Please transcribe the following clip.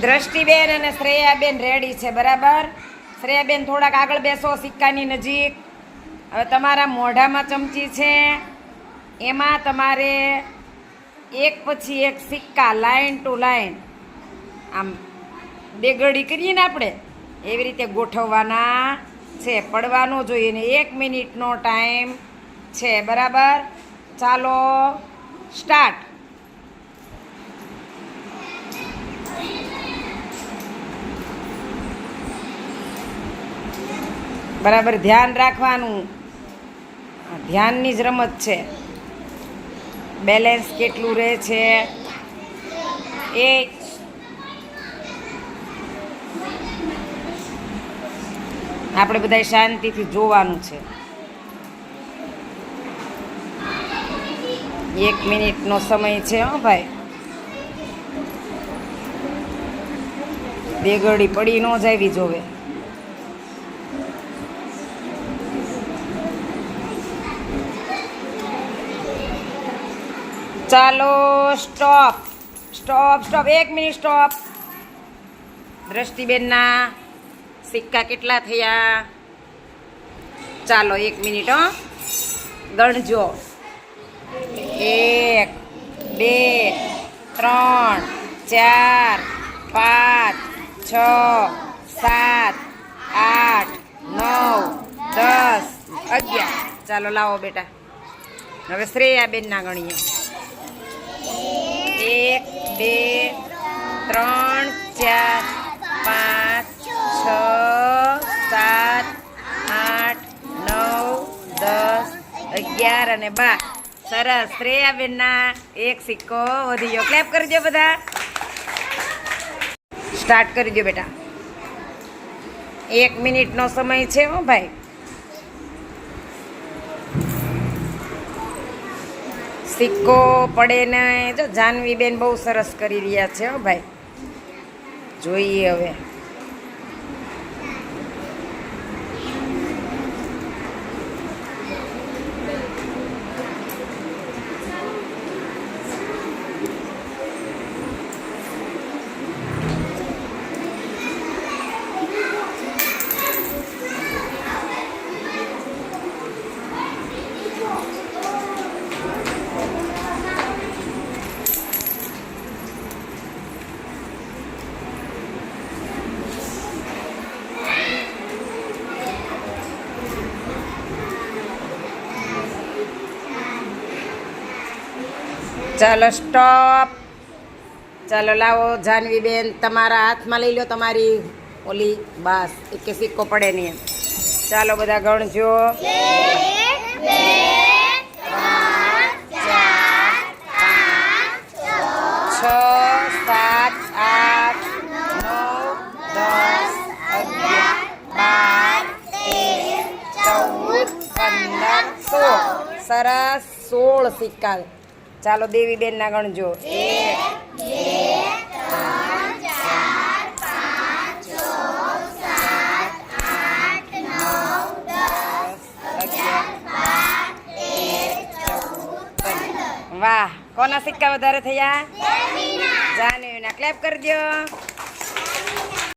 દ્રષ્ટિબેન અને શ્રેયાબેન રેડી છે, બરાબર? શ્રેયાબેન થોડાક આગળ બેસો, સિક્કાની નજીક. હવે તમારા મોઢામાં ચમચી છે. એમાં તમારે એક પછી એક સિક્કા લાઈન ટુ લાઈન આમ બેગડી કરીએ ને આપણે? એવી રીતે ગોઠવવાના છે. પડવાનો જોઈએ ને એક મિનિટનો ટાઈમ છે, બરાબર? ચાલો સ્ટાર્ટ બરાબર, ધ્યાન રાખવાનું. ધ્યાનની જ રમત છે. બેલેન્સ કેટલું રહે છે? એ આપણે બધા શાંતિથી જોવાનું છે. એક મિનિટનો સમય છે, હો ભાઈ. બેગડી પડી ન જાવી જોવે. ચાલો, સ્ટોપ. Stop stop. એક મિનિટ સ્ટોપ. દ્રષ્ટિબેનના સિક્કા કેટલા થયા? ચાલો, એક મિનિટ, હો. ગણજો. એક, બે, ત્રણ, ચાર, પાંચ, છ, સાત, આઠ, નવ, દસ, અગિયાર. ચાલો, લાવો બેટા. હવે શ્રેયાબેનના ગણીએ. એક, બે, ત્રણ, ચાર, પાંચ, છ, સાત, આઠ, નવ, દસ, અગિયાર અને બાર. સરસ. શ્રેયાબેનના એક સિક્કો વધી ગયો. ક્લેપ કરજો બધા. સ્ટાર્ટ કરી દો બેટા. એક મિનિટનો સમય છે હો ભાઈ. સિક્કો પડે ને જો જાનવીબેન બહુ સરસ કરી રહ્યા છે હો ભાઈ. જોઈએ હવે. ચાલો સ્ટોપ. ચાલો લાવો જાનવીબેન તમારા હાથમાં લઈ લો તમારી ઓલી બાસ, એક સિક્કો પડે નહીં એમ. ચાલો બધા ગણજો. છ, સાત, આઠ, નવ, દસ, અગિયાર, બાર, તેર, ચૌદ, પંદર, સોળ. સરસ, સોળ સિક્કા. ચાલો દેવીબેન ના ગણજો વાહ કોના સિક્કા વધારે થયા? જાનવીના ક્લેપ કરી દો